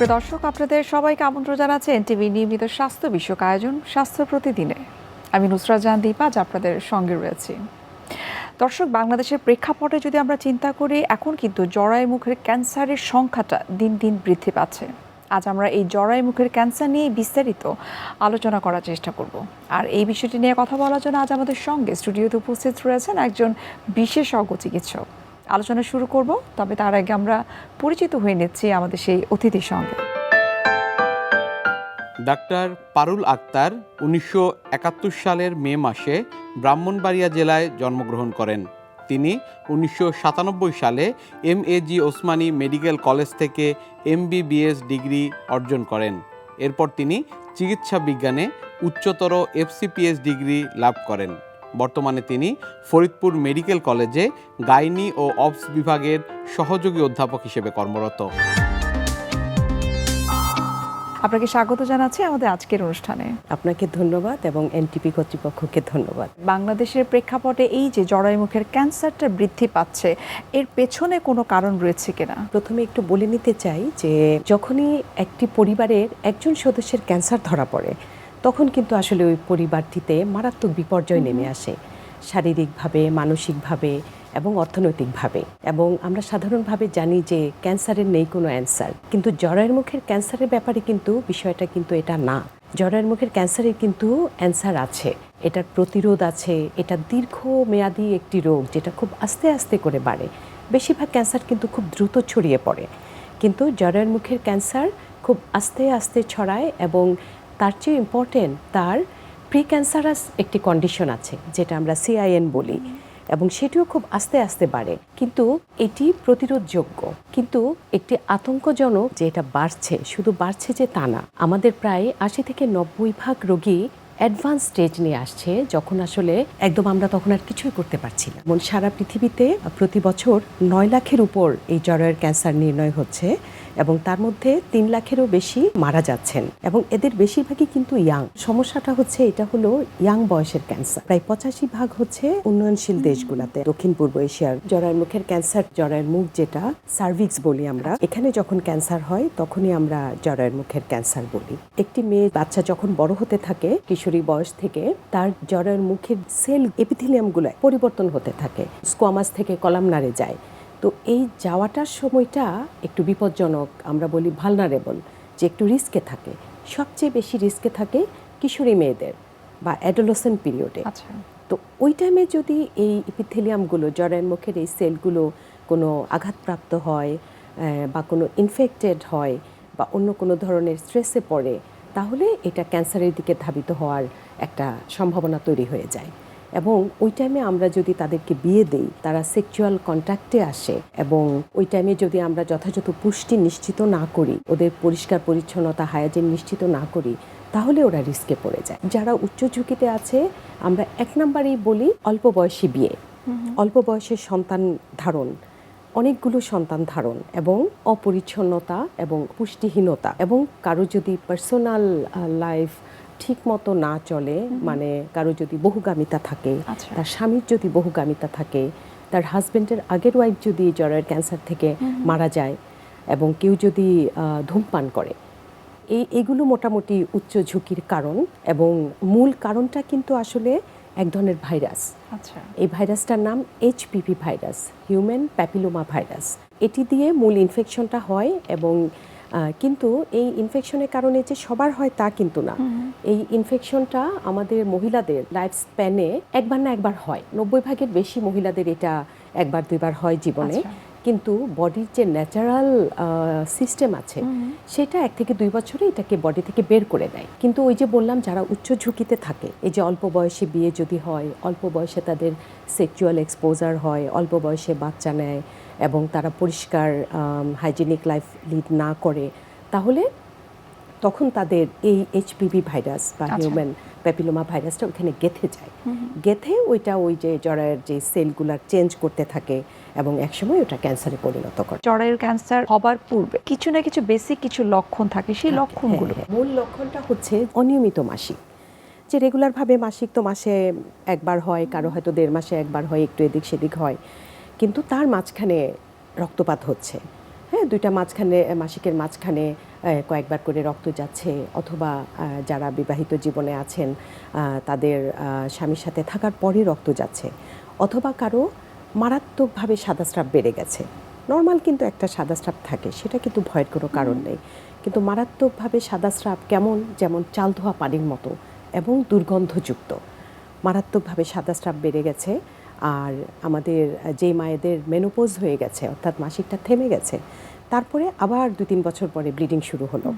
সুপ্রিয় দর্শক, আপনাদের সবাইকে আমন্ত্রণ জানাচ্ছে এনটিভি নিয়মিত স্বাস্থ্য বিষয়ক আয়োজন, স্বাস্থ্য প্রতিদিনে। আমি নুসরাত জাহান আজ আপনাদের সঙ্গে রয়েছি। দর্শক, বাংলাদেশের প্রেক্ষাপটে যদি আমরা চিন্তা করি, এখন কিন্তু জরায়ু মুখের ক্যান্সারের সংখ্যাটা দিন দিন বৃদ্ধি পাচ্ছে। আজ আমরা এই জরায় মুখের ক্যান্সার নিয়ে বিস্তারিত আলোচনা করার চেষ্টা করব। আর এই বিষয়টি নিয়ে কথা বলার জন্য আজ আমাদের সঙ্গে স্টুডিওতে উপস্থিত রয়েছেন একজন বিশেষজ্ঞ চিকিৎসক। আলোচনা শুরু করব, তবে তার আগে আমরা পরিচিত হয়ে নিচ্ছি আমাদের সেই অতিথির সঙ্গে। ডাক্তার পারুল আক্তার উনিশশো একাত্তর সালের মে মাসে ব্রাহ্মণবাড়িয়া জেলায় জন্মগ্রহণ করেন। তিনি উনিশশো সাতানব্বই সালে M A G Osmani medical college থেকে এমবিবিএস ডিগ্রি অর্জন করেন। এরপর তিনি চিকিৎসা বিজ্ঞানে উচ্চতর এফসিপিএস ডিগ্রি লাভ করেন। বর্তমানে তিনি ফরিদপুর মেডিকেল কলেজে গাইনি ও অবস বিভাগের সহযোগী অধ্যাপক হিসেবে কর্মরত। আপনাকে স্বাগত জানাচ্ছি আমাদের আজকের অনুষ্ঠানে। আপনাকে ধন্যবাদ এবং এনটিপি কর্তৃপক্ষকে ধন্যবাদ। বাংলাদেশের প্রেক্ষাপটে এই যে জরায়ু মুখের ক্যান্সারটা বৃদ্ধি পাচ্ছে এর পেছনে কোনো কারণ রয়েছে কিনা? প্রথমে একটু বলে নিতে চাই যে যখনই একটি পরিবারের একজন সদস্যের ক্যান্সার ধরা পড়ে তখন কিন্তু আসলে ওই পরিবারটিতে মারাত্মক বিপর্যয় নেমে আসে। শারীরিকভাবে মানসিকভাবে এবং অর্থনৈতিকভাবে। এবং আমরা সাধারণভাবে জানি যে ক্যান্সারের নেই কোনো অ্যান্সার। কিন্তু জরায়ের মুখের ক্যান্সারের ব্যাপারে কিন্তু বিষয়টা কিন্তু এটা না। জরায়ের মুখের ক্যান্সারের কিন্তু অ্যান্সার আছে। এটার প্রতিরোধ আছে। এটা দীর্ঘমেয়াদী একটি রোগ যেটা খুব আস্তে আস্তে করে বাড়ে। বেশিরভাগ ক্যান্সার কিন্তু খুব দ্রুত ছড়িয়ে পড়ে। কিন্তু জরায়ের মুখের ক্যান্সার খুব আস্তে আস্তে ছড়ায় এবং তার চেয়ে ইম্পর্টেন্ট তার প্রি ক্যান্সারাস একটি কন্ডিশন আছে, যেটা আমরা সিআইএন বলি। এবং সেটিও খুব আস্তে আস্তে বাড়ে। কিন্তু এটি প্রতিরোধযোগ্য। কিন্তু একটি আতঙ্কজনক যে এটা বাড়ছে, শুধু বাড়ছে যে তা না। আমাদের প্রায় আশি থেকে নব্বই ভাগ রোগী অ্যাডভান্স স্টেজ নিয়ে আসছে, যখন আসলে একদম আমরা তখন আর কিছুই করতে পারছি না। যেমন সারা পৃথিবীতে প্রতি বছর নয় লাখের উপর এই জরায়ের ক্যান্সার নির্ণয় হচ্ছে এবং তার মধ্যে তিন লাখেরও বেশি মারা যাচ্ছেন এবং এদের বেশিরভাগই কিন্তু ইয়াং। সমস্যাটা হচ্ছে এটা হলো ইয়াং বয়সের ক্যান্সার। প্রায় পঁচাশি ভাগ হচ্ছে উন্নয়নশীল দেশগুলোতে। দক্ষিণ পূর্ব এশিয়ার জরায়ের মুখের ক্যান্সার, জরায়ের মুখ যেটা সার্ভিক্স বলি আমরা, এখানে যখন ক্যান্সার হয় তখনই আমরা জরায়ের মুখের ক্যান্সার বলি। একটি মেয়ে বাচ্চা যখন বড় হতে থাকে কিশোরী বয়স থেকে তার জরায়ের মুখের সেল এপিথিলিয়ামগুলো পরিবর্তন হতে থাকে স্কোয়ামাস থেকে কলাম কলামনারে যায়। তো এই যাওয়াটার সময়টা একটু বিপজ্জনক আমরা বলি ভালনারেবল যে একটু রিস্কে থাকে। সবচেয়ে বেশি রিস্কে থাকে কিশোরী মেয়েদের বা অ্যাডোলসেন্ট পিরিয়ডে আচ্ছা। তো ওই টাইমে যদি এই ইপিথেলিয়ামগুলো জরায়ের মুখের এই সেলগুলো কোনো আঘাতপ্রাপ্ত হয় বা কোনো ইনফেক্টেড হয় বা অন্য কোনো ধরনের স্ট্রেসে পড়ে তাহলে এটা ক্যান্সারের দিকে ধাবিত হওয়ার একটা সম্ভাবনা তৈরি হয়ে যায়। এবং ওই টাইমে আমরা যদি তাদেরকে বিয়ে দেই তারা সেক্সুয়াল কন্ট্যাক্টে আসে এবং ওই টাইমে যদি আমরা যথাযথ পুষ্টি নিশ্চিত না করি ওদের পরিষ্কার পরিচ্ছন্নতা হায়াজিন নিশ্চিত না করি তাহলে ওরা রিস্কে পড়ে যায়। যারা উচ্চ ঝুঁকিতে আছে আমরা এক নম্বরেই বলি অল্প বয়সী বিয়ে। অল্প বয়সের সন্তান ধারণ। অনেকগুলো সন্তান ধারণ এবং অপরিচ্ছন্নতা এবং পুষ্টিহীনতা এবং কারও যদি পার্সোনাল লাইফ ঠিক মতো না চলে মানে কারও যদি বহুগামিতা থাকে আচ্ছা। তার স্বামীর যদি বহুগামিতা থাকে তার হাজবেন্ডের আগের ওয়াইফ যদি জরায়ের ক্যান্সার থেকে মারা যায় এবং কেউ যদি ধূমপান করে এই এগুলো মোটামুটি উচ্চ ঝুঁকির কারণ এবং মূল কারণটা কিন্তু আসলে এক ধরনের ভাইরাস। আচ্ছা। এই ভাইরাসটার নাম HPV virus human papilloma virus এটি দিয়ে মূল ইনফেকশনটা হয় এবং কিন্তু এই ইনফেকশনের কারণে যে সবার হয় তা কিন্তু না। এই ইনফেকশনটা আমাদের মহিলাদের লাইফ স্প্যানে একবার না একবার হয়। নব্বই ভাগের বেশি মহিলাদের এটা একবার দুইবার হয় জীবনে। আচ্ছা। কিন্তু বডির যে ন্যাচারাল সিস্টেম আছে সেটা এক থেকে দুই বছরে এটাকে বডি থেকে বের করে দেয়। কিন্তু ওই যে বললাম যারা উচ্চ ঝুঁকিতে থাকে এই যে অল্প বয়সে বিয়ে যদি হয় অল্প বয়সে তাদের সেক্সুয়াল এক্সপোজার হয় অল্প বয়সে বাচ্চা নেয় এবং তারা পরিষ্কার হাইজেনিক লাইফ লিড না করে তাহলে তখন তাদের এই এইচপিভি ভাইরাস বা। হিউম্যান প্যাপিলোমা ভাইরাসটা ওখানে গেথে যায়। গেথে ওইটা ওই যে জরায়ের যে সেলগুলার চেঞ্জ করতে থাকে এবং একসময় ওটা ক্যান্সারে পরিণত করে। জরায়ুর ক্যান্সার হবার পূর্বে কিছু না কিছু বেসিক কিছু লক্ষণ থাকে সেই লক্ষণগুলো। হ্যাঁ, হ্যাঁ। মূল লক্ষণটা হচ্ছে অনিয়মিত মাসিক। যে রেগুলারভাবে মাসিক তো মাসে একবার হয় কারও হয়তো দেড় মাসে একবার হয় একটু এদিক সেদিক হয়। কিন্তু তার মাঝখানে রক্তপাত হচ্ছে। হ্যাঁ দুইটা মাঝখানে মাসিকের মাঝখানে কয়েকবার করে রক্ত যাচ্ছে অথবা যারা বিবাহিত জীবনে আছেন তাদের স্বামীর সাথে থাকার পরে রক্ত যাচ্ছে অথবা কারও মারাত্মকভাবে সাদা স্রাব বেড়ে গেছে। নর্মাল কিন্তু একটা সাদা স্রাব থাকে সেটা কিন্তু ভয়ের কোনো কারণ নেই। কিন্তু মারাত্মকভাবে সাদা স্রাব কেমন? যেমন চাল ধোয়া পানির মতো এবং দুর্গন্ধযুক্ত। মারাত্মকভাবে সাদা স্রাব বেড়ে গেছে আর আমাদের যে মায়েদের মেনোপোজ হয়ে গেছে অর্থাৎ মাসিকটা থেমে গেছে তারপরে আবার দু তিন বছর পরে ব্লিডিং শুরু হলো।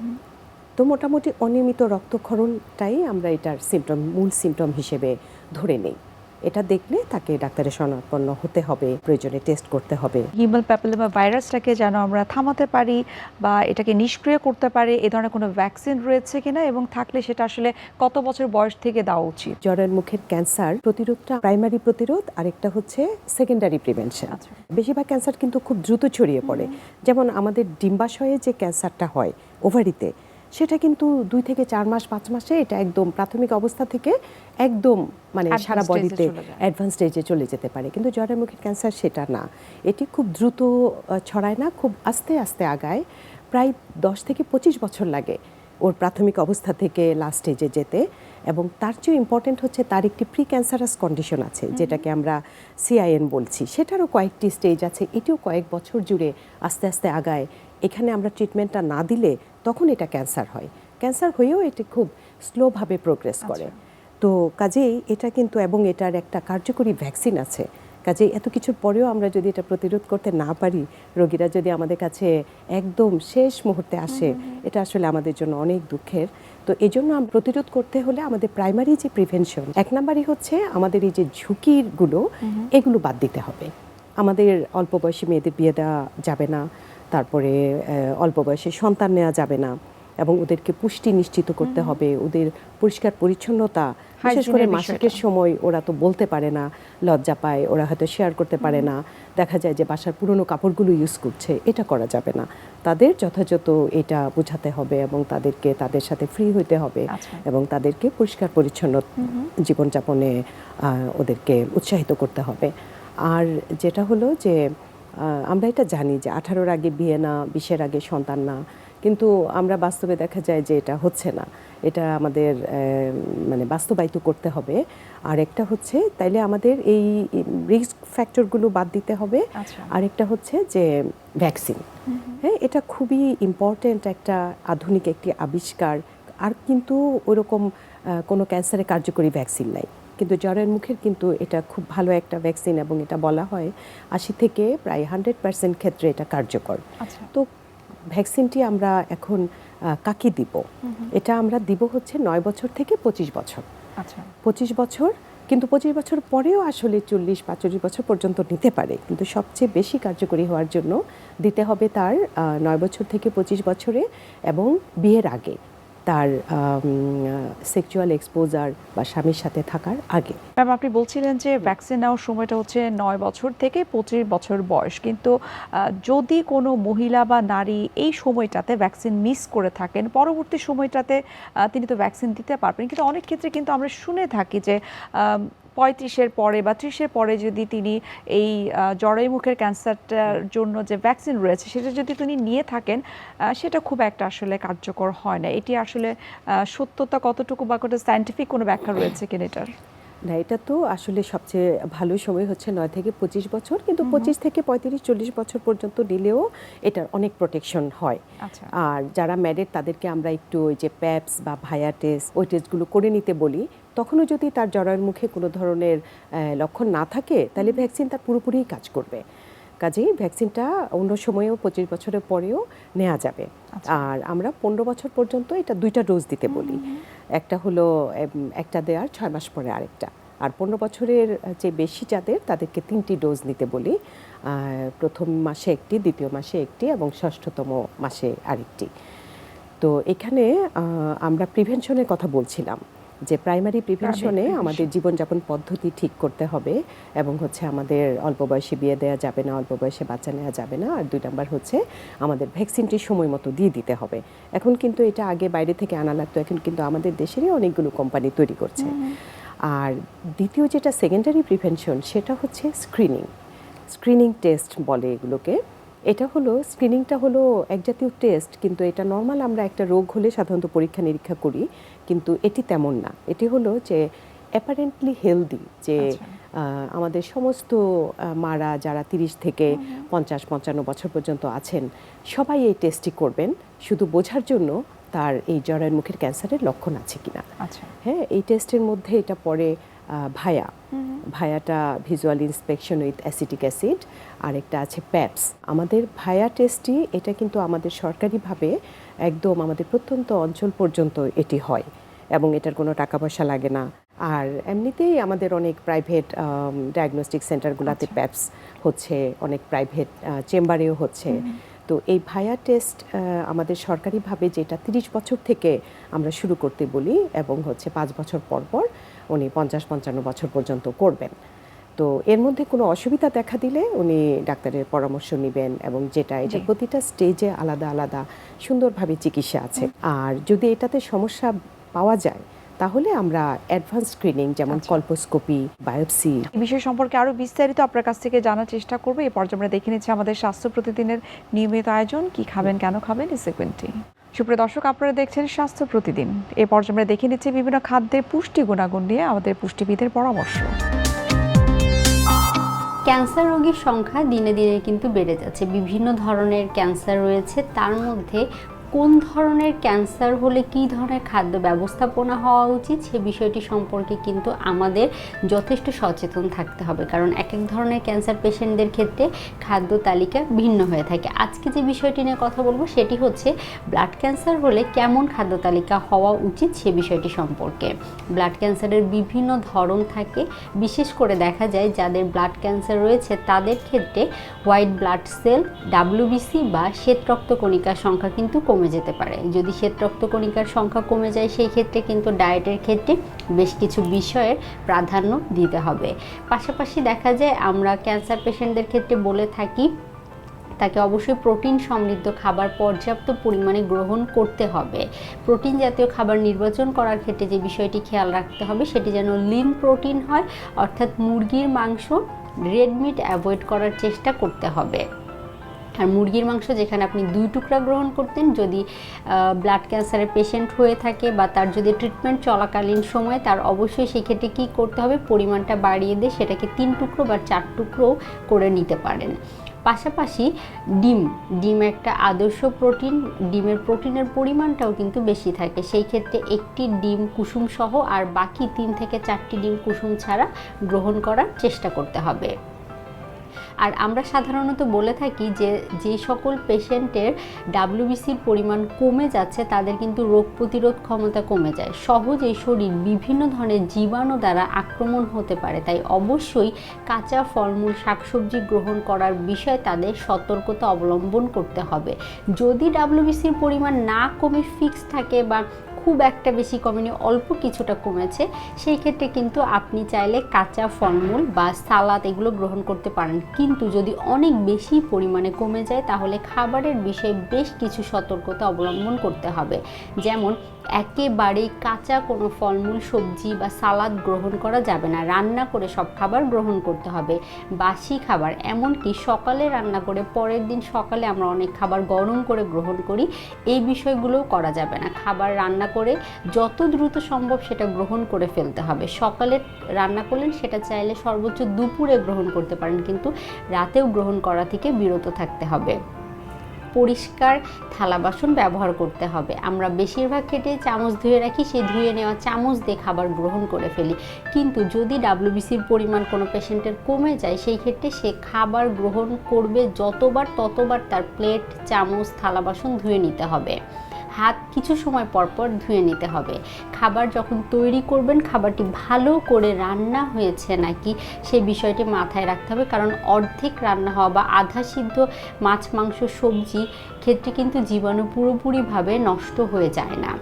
তো মোটামুটি অনিয়মিত রক্তক্ষরণটাই আমরা এটার সিমটম মূল সিমটম হিসেবে ধরে নেই। এটা দেখলে তাকে ডাক্তারের শরণাপন্ন হতে হবে প্রয়োজনে টেস্ট করতে হবে। হিউম্যান প্যাপিলোমা ভাইরাসটাকে যেন আমরা থামাতে পারি বা এটাকে নিষ্ক্রিয় করতে পারি এ ধরনের কোনো ভ্যাকসিন রয়েছে কিনা এবং থাকলে সেটা আসলে কত বছর বয়স থেকে দেওয়া উচিত? জ্বরের মুখের ক্যান্সার প্রতিরোধটা প্রাইমারি প্রতিরোধ আরেকটা হচ্ছে সেকেন্ডারি প্রিভেনশন আচ্ছা। বেশিরভাগ ক্যান্সার কিন্তু খুব দ্রুত ছড়িয়ে পড়ে। যেমন আমাদের ডিম্বাশয়ে যে ক্যান্সারটা হয় ওভারিতে সেটা কিন্তু দুই থেকে চার মাস পাঁচ মাসে এটা একদম প্রাথমিক অবস্থা থেকে একদম মানে সারা বডিতে অ্যাডভান্স স্টেজে চলে যেতে পারে। কিন্তু জ্বরের মুখের ক্যান্সার সেটা না। এটি খুব দ্রুত ছড়ায় না খুব আস্তে আস্তে আগায়। প্রায় দশ থেকে পঁচিশ বছর লাগে ওর প্রাথমিক অবস্থা থেকে লাস্ট স্টেজে যেতে। এবং তার চেয়ে ইম্পর্টেন্ট হচ্ছে তার একটি প্রি ক্যান্সারাস কন্ডিশন আছে যেটাকে আমরা সিআইএন বলছি। সেটারও কয়েকটি স্টেজ আছে। এটিও কয়েক বছর জুড়ে আস্তে আস্তে আগায়। এখানে আমরা ট্রিটমেন্টটা না দিলে তখন এটা ক্যান্সার হয়। ক্যান্সার হয়েও এটি খুব স্লোভাবে প্রোগ্রেস করে। তো কাজেই এটা কিন্তু এবং এটার একটা কার্যকরী ভ্যাকসিন আছে। কাজে এত কিছুর পরেও আমরা যদি এটা প্রতিরোধ করতে না পারি রোগীরা যদি আমাদের কাছে একদম শেষ মুহূর্তে আসে এটা আসলে আমাদের জন্য অনেক দুঃখের। তো এই জন্য প্রতিরোধ করতে হলে আমাদের প্রাইমারি যে প্রিভেনশন এক নাম্বারই হচ্ছে আমাদের এই যে ঝুঁকিগুলো এগুলো বাদ দিতে হবে। আমাদের অল্প বয়সী মেয়েদের বিয়ে দেওয়া যাবে না। তারপরে অল্প বয়সে সন্তান নেওয়া যাবে না এবং ওদেরকে পুষ্টি নিশ্চিত করতে হবে। ওদের পরিষ্কার পরিচ্ছন্নতা বিশেষ করে মাসিকের সময় ওরা তো বলতে পারে না লজ্জা পায় ওরা হয়তো শেয়ার করতে পারে না। দেখা যায় যে বাসার পুরনো কাপড়গুলো ইউজ করছে এটা করা যাবে না। তাদের যথাযথ এটা বোঝাতে হবে এবং তাদেরকে তাদের সাথে ফ্রি হইতে হবে আচ্ছা। এবং তাদেরকে পরিষ্কার পরিচ্ছন্ন জীবনযাপনে ওদেরকে উৎসাহিত করতে হবে। আর যেটা হলো যে আমরা এটা জানি যে আঠারোর আগে বিয়ে না বিশের আগে সন্তান না। কিন্তু আমরা বাস্তবে দেখা যায় যে এটা হচ্ছে না। এটা আমাদের মানে বাস্তবায়িত করতে হবে। আর একটা হচ্ছে তাইলে আমাদের এই রিস্ক ফ্যাক্টরগুলো বাদ দিতে হবে। আর একটা হচ্ছে যে ভ্যাকসিন হ্যাঁ এটা খুবই ইম্পর্ট্যান্ট একটা আধুনিক একটি আবিষ্কার। আর কিন্তু ওরকম কোনো ক্যান্সারে কার্যকরী ভ্যাকসিন নাই। কিন্তু জ্বরের মুখের কিন্তু এটা খুব ভালো একটা ভ্যাকসিন এবং এটা বলা হয় আশি থেকে প্রায় হান্ড্রেড পার্সেন্ট ক্ষেত্রে এটা কার্যকর। আচ্ছা। তো ভ্যাকসিনটি আমরা এখন কাকে দিব? এটা আমরা দিব হচ্ছে নয় বছর থেকে পঁচিশ বছর। আচ্ছা। পঁচিশ বছর কিন্তু পঁচিশ বছর পরেও আসলে চল্লিশ পাঁচচল্লিশ বছর পর্যন্ত নিতে পারে। কিন্তু সবচেয়ে বেশি কার্যকরী হওয়ার জন্য দিতে হবে তার নয় বছর থেকে পঁচিশ বছরে এবং বিয়ের আগে। তার সেক্সুয়াল এক্সপোজার বা স্বামীর সাথে থাকার আগে। ম্যাম আপনি বলছিলেন যে ভ্যাকসিন নেওয়ার সময়টা হচ্ছে নয় বছর থেকে পঁচিশ বছর বয়স। কিন্তু যদি কোনো মহিলা বা নারী এই সময়টাতে ভ্যাকসিন মিস করে থাকেন, পরবর্তী সময়টাতে তিনি তো ভ্যাকসিন দিতে পারবেন। কিন্তু অনেক ক্ষেত্রে কিন্তু আমরা শুনে থাকি যে পঁয়ত্রিশের পরে বা ত্রিশের পরে যদি তিনি এই আহ, মুখের ক্যান্সারটার জন্য যে ভ্যাকসিন রয়েছে সেটা যদি তিনি নিয়ে থাকেন সেটা খুব একটা আসলে কার্যকর হয় না। এটি আসলে সত্যতা কতটুকু বা কোনো সায়েন্টিফিক কোনো ব্যাখ্যা রয়েছে কিনা এটার? না এটা তো আসলে সবচেয়ে ভালো সময় হচ্ছে নয় থেকে পঁচিশ বছর কিন্তু পঁচিশ থেকে পঁয়ত্রিশ চল্লিশ বছর পর্যন্ত নিলেও এটার অনেক প্রোটেকশন হয়। আচ্ছা। আর যারা ম্যারিড তাদেরকে আমরা একটু ওই যে প্যাপস বা ভায়া টেস্ট ওই টেস্টগুলো করে নিতে বলি। তখনও যদি তার জরায়ের মুখে কোনো ধরনের লক্ষণ না থাকে তাহলে ভ্যাকসিন তার পুরোপুরিই কাজ করবে। কাজেই ভ্যাকসিনটা অন্য সময়েও পঁচিশ বছরের পরেও নেওয়া যাবে। আর আমরা পনেরো বছর পর্যন্ত এটা দুইটা ডোজ দিতে বলি। একটা হলো একটা দেওয়ার ছয় মাস পরে আরেকটা। আর পনেরো বছরের যে বেশি যাদের তাদেরকে তিনটি ডোজ নিতে বলি। প্রথম মাসে একটি দ্বিতীয় মাসে একটি এবং ষষ্ঠতম মাসে আরেকটি। তো এখানে আমরা প্রিভেনশনের কথা বলছিলাম। যে প্রাইমারি প্রিভেনশনে আমাদের জীবনযাপন পদ্ধতি ঠিক করতে হবে এবং হচ্ছে আমাদের অল্প বয়সে বিয়ে দেওয়া যাবে না অল্প বয়সে বাচ্চা নেওয়া যাবে না। আর দুই নাম্বার হচ্ছে আমাদের ভ্যাকসিনটি সময় মতো দিয়ে দিতে হবে। এখন কিন্তু এটা আগে বাইরে থেকে আনা লাগতো এখন কিন্তু আমাদের দেশেরই অনেকগুলো কোম্পানি তৈরি করছে। আর দ্বিতীয় যেটা সেকেন্ডারি প্রিভেনশন সেটা হচ্ছে স্ক্রিনিং স্ক্রিনিং টেস্ট বলে এগুলোকে। এটা হলো স্ক্রিনিংটা হলো এক জাতীয় টেস্ট কিন্তু এটা নর্মাল আমরা একটা রোগ হলে সাধারণত পরীক্ষা নিরীক্ষা করি। কিন্তু এটি তেমন না। এটি হলো যে অ্যাপারেন্টলি হেলদি যে আচ্ছা। আমাদের সমস্ত মারা যারা তিরিশ থেকে পঞ্চাশ পঞ্চান্ন বছর পর্যন্ত আছেন সবাই এই টেস্টটি করবেন শুধু বোঝার জন্য তার এই জরায়ুর মুখের ক্যান্সারের লক্ষণ আছে কিনা। আচ্ছা। হ্যাঁ এই টেস্টের মধ্যে এটা পড়ে আহ, VIA. ভায়াটা visual inspection with acetic acid আর একটা আছে প্যাপস আমাদের ভায়া টেস্টটি এটা কিন্তু আমাদের সরকারিভাবে একদম আমাদের প্রত্যন্ত অঞ্চল পর্যন্ত এটি হয় এবং এটার কোনো টাকা পয়সা লাগে না। আর এমনিতেই আমাদের অনেক প্রাইভেট ডায়াগনস্টিক সেন্টারগুলোতে। প্যাপস হচ্ছে অনেক প্রাইভেট চেম্বারেও হচ্ছে। তো এই ভায়া টেস্ট আমাদের সরকারিভাবে যেটা তিরিশ বছর থেকে আমরা শুরু করতে বলি এবং হচ্ছে পাঁচ বছর পর পর উনি পঞ্চাশ পঞ্চান্ন বছর পর্যন্ত করবেন। তো এর মধ্যে কোনো অসুবিধা দেখা দিলে উনি ডাক্তারের পরামর্শ নেবেন এবং যেটা এটা প্রতিটা স্টেজে আলাদা আলাদা সুন্দরভাবে চিকিৎসা আছে। আর যদি এটাতে সমস্যা পাওয়া যায় তাহলে আমরা অ্যাডভান্স স্ক্রিনিং যেমন আচ্ছা। কল্পোস্কোপি বায়োপসি এই বিষয় সম্পর্কে আরও বিস্তারিত আপনার কাছ থেকে জানার চেষ্টা করব। এই পর্যায়ে আমরা দেখে নিচ্ছি আমাদের স্বাস্থ্য প্রতিদিনের নিয়মিত আয়োজন কি খাবেন কেন খাবেন এই সুপ্রিয় দর্শক আপনারা দেখছেন স্বাস্থ্য প্রতিদিন। এই পর্যায়ে আমরা দেখে নিচ্ছি বিভিন্ন খাদ্যের পুষ্টি গুণাগুণ নিয়ে আমাদের পুষ্টিবিদের পরামর্শ। ক্যান্সার রোগীর সংখ্যা দিনে দিনে কিন্তু বেড়ে যাচ্ছে। বিভিন্ন ধরনের ক্যান্সার রয়েছে তার মধ্যে কোন ধরনের ক্যান্সার হলে কী ধরনের খাদ্য ব্যবস্থাপনা হওয়া উচিত, সে বিষয়টি সম্পর্কে কিন্তু আমাদের যথেষ্ট সচেতন থাকতে হবে। কারণ এক এক ধরনের ক্যান্সার পেশেন্টদের ক্ষেত্রে খাদ্য তালিকা ভিন্ন হয়ে থাকে। আজকে যে বিষয়টি নিয়ে কথা বলব সেটি হচ্ছে ব্লাড ক্যান্সার হলে কেমন খাদ্য তালিকা হওয়া উচিত সে বিষয়টি সম্পর্কে। ব্লাড ক্যান্সারের বিভিন্ন ধরন থাকে। বিশেষ করে দেখা যায় যাদের ব্লাড ক্যান্সার রয়েছে তাদের ক্ষেত্রে হোয়াইট ব্লাড সেল, ডাব্লিউবিসি বা শ্বেত রক্তকণিকার সংখ্যা কিন্তু কমে যেতে পারে। যদি শ্বেত রক্তকণিকার সংখ্যা কমে যায়, সেই ক্ষেত্রে কিন্তু ডায়েটের ক্ষেত্রে বেশ কিছু বিষয়ের প্রাধান্য দিতে হবে। পাশাপাশি দেখা যায়, আমরা ক্যান্সার পেশেন্টদের ক্ষেত্রে বলে থাকি, তাকে অবশ্যই প্রোটিন সমৃদ্ধ খাবার পর্যাপ্ত পরিমাণে গ্রহণ করতে হবে। প্রোটিন জাতীয় খাবার নির্বাচন করার ক্ষেত্রে যে বিষয়টি খেয়াল রাখতে হবে, সেটি যেন লিন প্রোটিন হয়, অর্থাৎ মুরগির মাংস রেড মিট অ্যাভয়েড করার চেষ্টা করতে হবে। আর মুরগির মাংস যেখানে আপনি দুই টুকরা গ্রহণ করতেন, যদি ব্লাড ক্যান্সারের পেশেন্ট হয়ে থাকে বা তার যদি ট্রিটমেন্ট চলাকালীন সময়, তার অবশ্যই সেক্ষেত্রে কী করতে হবে? পরিমাণটা বাড়িয়ে দিয়ে সেটাকে তিন টুকরো বা চার টুকরো করে নিতে পারেন। পাশাপাশি ডিম ডিম একটা আদর্শ প্রোটিন ডিমের প্রোটিনের পরিমাণটাও কিন্তু বেশি থাকে। সেই ক্ষেত্রে একটি ডিম কুসুম সহ আর বাকি তিন থেকে চারটি ডিম কুসুম ছাড়া গ্রহণ করার চেষ্টা করতে হবে। আর আমরা সাধারণত বলে থাকি যে যে সকল পেশেন্টের ডাব্লিউবিসির পরিমাণ কমে যাচ্ছে, তাদের কিন্তু রোগ প্রতিরোধ ক্ষমতা কমে যায়। সহজেই শরীর বিভিন্ন ধরনের জীবাণু দ্বারা আক্রমণ হতে পারে, তাই অবশ্যই কাঁচা ফলমূল, শাকসবজি গ্রহণ করার বিষয়ে তাদের সতর্কতা অবলম্বন করতে হবে। যদি ডাব্লিউবিসির পরিমাণ না কমে ফিক্স থাকে বা খুব একটা বেশি কমেনি, অল্প কিছুটা কমেছে। সেই ক্ষেত্রে কিন্তু আপনি চাইলে কাঁচা ফলমূল বা সালাদ এগুলো গ্রহণ করতে পারেন। কিন্তু যদি অনেক বেশি পরিমাণে কমে যায়, তাহলে খাবারের বিষয়ে বেশ কিছু সতর্কতা অবলম্বন করতে হবে। যেমন, একেবারেই কাঁচা কোনো ফলমূল, সবজি বা সালাদ গ্রহণ করা যাবে না। রান্না করে সব খাবার গ্রহণ করতে হবে। বাসি খাবার, এমনকি সকালে রান্না করে পরের দিন সকালে আমরা অনেক খাবার গরম করে গ্রহণ করি, এই বিষয়গুলোও করা যাবে না। খাবার রান্না করে যত দ্রুত সম্ভব সেটা গ্রহণ করে ফেলতে হবে। সকালে রান্না করলেন সেটা চাইলে সর্বোচ্চ দুপুরে গ্রহণ করতে পারেন, কিন্তু রাতেও গ্রহণ করা থেকে বিরত থাকতে হবে। পরিষ্কার থালা বাসন ব্যবহার করতে হবে। আমরা বেশিরভাগ ক্ষেত্রে চামচ ধুয়ে রাখি, সেই ধুয়ে নেওয়া চামচ দিয়ে খাবার গ্রহণ করে ফেলি। কিন্তু যদি ডাব্লিউবিসির পরিমাণ কোনো পেশেন্টের কমে যায়, সেই ক্ষেত্রে সে খাবার গ্রহণ করবে যতবার, ততবার তার প্লেট, চামচ, থালা বাসন ধুয়ে নিতে হবে। হাত কিছু সময় পর পর ধুয়ে নিতে হবে। খাবার যখন তৈরি করবেন, খাবারটি ভালো করে রান্না হয়েছে নাকি সেই বিষয়টি মাথায় রাখতে হবে। কারণ অর্ধেক রান্না হওয়া বা আধা সিদ্ধ মাছ, মাংস, সবজি ক্ষেত্রে কিন্তু জীবাণু পুরোপুরিভাবে নষ্ট হয়ে যায় না।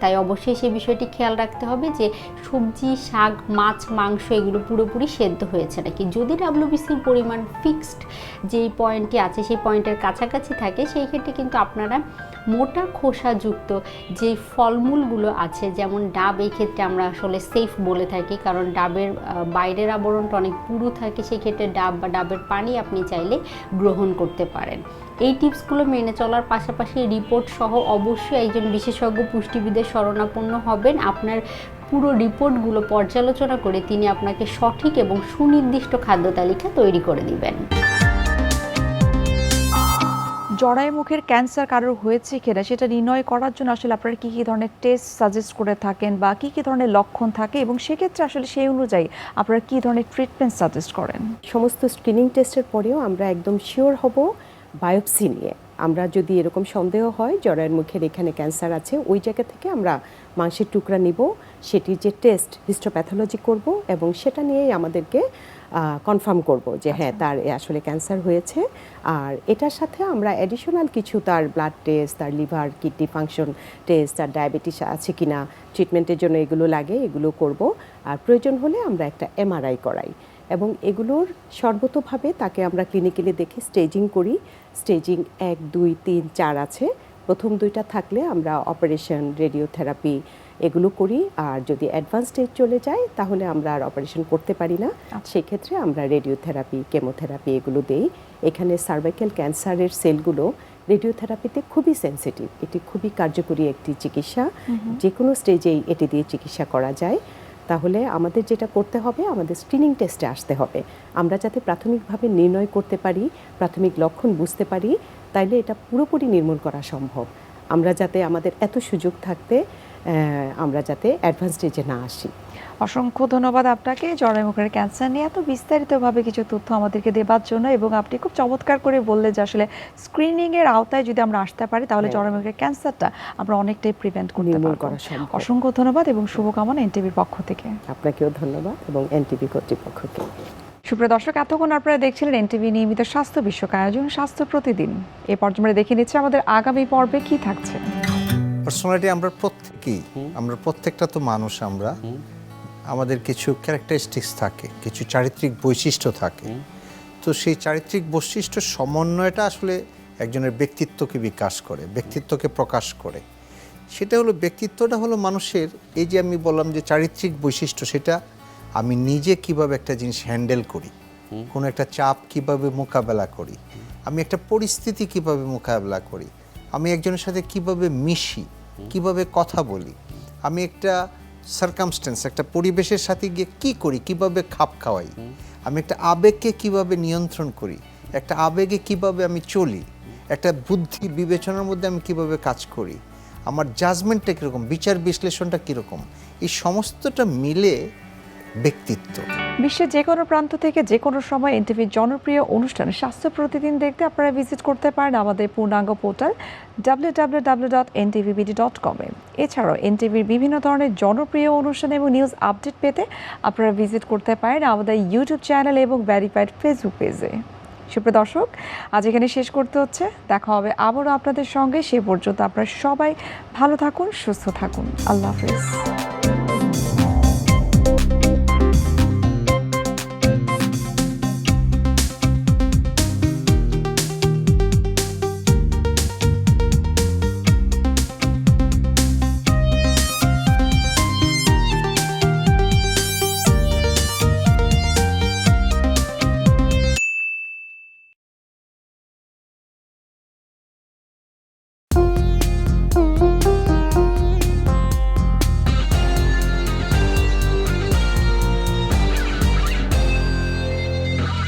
তাই অবশ্যই সেই বিষয়টি খেয়াল রাখতে হবে যে সবজি, শাক, মাছ, মাংস এগুলো পুরোপুরি সেদ্ধ হয়েছে নাকি? যদি ডাব্লিউবিসির পরিমাণ ফিক্সড যেই পয়েন্টটি আছে, সেই পয়েন্টের কাছাকাছি থাকে, সেই ক্ষেত্রে কিন্তু আপনারা মোটা খোসাযুক্ত যে ফলমূলগুলো আছে, যেমন ডাব, এই ক্ষেত্রে আমরা আসলে সেফ বলে থাকি। কারণ ডাবের বাইরের আবরণটা অনেক পুরু থাকে সেক্ষেত্রে ডাব বা ডাবের পানি আপনি চাইলে গ্রহণ করতে পারেন। এই টিপসগুলো মেনে চলার পাশাপাশি রিপোর্ট সহ অবশ্যই একজন বিশেষজ্ঞ পুষ্টিবিদের শরণাপন্ন হবেন। আপনার পুরো রিপোর্টগুলো পর্যালোচনা করে তিনি আপনাকে সঠিক এবং সুনির্দিষ্ট খাদ্য তালিকা তৈরি করে দিবেন। জরায়ু মুখের ক্যান্সার কারোর হয়েছে কিনা সেটা নির্ণয় করার জন্য আসলে আপনারা কী কী ধরনের টেস্ট সাজেস্ট করে থাকেন বা কী কী ধরনের লক্ষণ থাকে এবং সেক্ষেত্রে আসলে সেই অনুযায়ী আপনারা কী ধরনের ট্রিটমেন্ট সাজেস্ট করেন? সমস্ত স্ক্রিনিং টেস্টের পরেও আমরা একদম শিওর হব বায়োপসি নিয়ে। আমরা যদি এরকম সন্দেহ হয় জরায়ের মুখের এখানে ক্যান্সার আছে ওই জায়গা থেকে আমরা মাংসের টুকরা নিব। সেটির যে টেস্ট হিস্টোপ্যাথোলজি করব এবং সেটা নিয়েই আমাদেরকে কনফার্ম করব যে হ্যাঁ তার আসলে ক্যান্সার হয়েছে। আর এটার সাথে আমরা অ্যাডিশনাল কিছু তার ব্লাড টেস্ট তার লিভার কিডনি ফাংশন টেস্ট তার ডায়াবেটিস আছে কিনা ট্রিটমেন্টের জন্য এগুলো লাগে এগুলো করব। আর প্রয়োজন হলে আমরা একটা এমআরআই করাই। এবং এগুলোর সর্বতোভাবে তাকে আমরা ক্লিনিক্যালি দেখে স্টেজিং করি। স্টেজিং এক দুই তিন চার আছে। প্রথম দুইটা থাকলে আমরা অপারেশন রেডিওথেরাপি এগুলো করি। আর যদি অ্যাডভান্স স্টেজ চলে যায় তাহলে আমরা আর অপারেশন করতে পারি না। সেক্ষেত্রে আমরা রেডিওথেরাপি কেমোথেরাপি এগুলো দেই। এখানে সার্ভাইকাল ক্যান্সারের সেলগুলো রেডিওথেরাপিতে খুবই সেনসিটিভ এটি খুবই কার্যকরী একটি চিকিৎসা। যে কোনো স্টেজেই এটি দিয়ে চিকিৎসা করা যায়। তাহলে আমাদের যেটা করতে হবে, আমাদের স্ক্রিনিং টেস্টে আসতে হবে। আমরা যাতে প্রাথমিকভাবে নির্ণয় করতে পারি, প্রাথমিক লক্ষণ বুঝতে পারি, তাইলে এটা পুরোপুরি নির্মূল করা সম্ভব। আমরা যাতে আমাদের এত সুযোগ থাকতে আমরা যাতে অ্যাডভান্স স্টেজে না আসি। অসংখ্য ধন্যবাদ আপনাকে। জরায়ু মুখের ক্যান্সার নিয়ে এত বিস্তারিতভাবে কিছু তথ্য আমাদেরকে দেবার জন্য এবং আপনি খুব চমৎকার করে বললেন যে আসলে স্ক্রিনিংয়ের আওতায় যদি আমরা আসতে পারি তাহলে হ্যাঁ। জরায়ু মুখের ক্যান্সারটা আমরা অনেকটাই প্রিভেন্ট করতে পারব। করা অসংখ্য ধন্যবাদ এবং শুভকামনা এনটিভির পক্ষ থেকে। আপনাকেও ধন্যবাদ এবং এনটিভি কর্তৃপক্ষকে। সুপ্রিয় দর্শক এতক্ষণ আপনারা দেখছিলেন এনটিভি নিয়মিত স্বাস্থ্য বিশ্বক আয়োজন স্বাস্থ্য প্রতিদিন। এ পর্যন্ত দেখে নিচ্ছে আমাদের আগামী পর্বে কি থাকছে। পার্সোনালিটি আমরা প্রত্যেকেই আমরা প্রত্যেকটা তো মানুষ আমরা। আমাদের কিছু ক্যারেক্টারিস্টিক্স থাকে কিছু চারিত্রিক বৈশিষ্ট্য থাকে। তো সেই চারিত্রিক বৈশিষ্ট্য সমন্বয়টা আসলে একজনের ব্যক্তিত্বকে বিকাশ করে ব্যক্তিত্বকে প্রকাশ করে। সেটা হলো ব্যক্তিত্বটা হলো মানুষের এই যে আমি বললাম যে চারিত্রিক বৈশিষ্ট্য সেটা আমি নিজে কীভাবে একটা জিনিস হ্যান্ডেল করি? কোনো একটা চাপ কীভাবে মোকাবেলা করি? আমি একটা পরিস্থিতি কীভাবে মোকাবেলা করি? আমি একজনের সাথে কীভাবে মিশি? কীভাবে কথা বলি? আমি একটা সার্কামস্টেন্স একটা পরিবেশের সাথে গিয়ে কি করি কীভাবে খাপ খাওয়াই? আমি একটা আবেগকে কীভাবে নিয়ন্ত্রণ করি? একটা আবেগে কীভাবে আমি চলি? একটা বুদ্ধি বিবেচনার মধ্যে আমি কীভাবে কাজ করি? আমার জাজমেন্টটা কীরকম? বিচার বিশ্লেষণটা কীরকম? এই সমস্তটা মিলে ব্যক্তিত্ব। বিশ্বের যে কোনো প্রান্ত থেকে যে কোনো সময় এনটিভির জনপ্রিয় অনুষ্ঠান স্বাস্থ্য প্রতিদিন দেখতে আপনারা ভিজিট করতে পারেন আমাদের পূর্ণাঙ্গ portal W W W dot NTVBD dot কমে। এছাড়াও এনটিভির বিভিন্ন ধরনের জনপ্রিয় অনুষ্ঠান এবং নিউজ আপডেট পেতে আপনারা ভিজিট করতে পারেন আমাদের ইউটিউব চ্যানেল এবং ভ্যারিফাইড ফেসবুক পেজে। সুপ্রিয় দর্শক, আজ এখানে শেষ করতে হচ্ছে। দেখা হবে আবারও আপনাদের সঙ্গে। সে পর্যন্ত আপনারা সবাই ভালো থাকুন, সুস্থ থাকুন। আল্লাহ হাফিজ।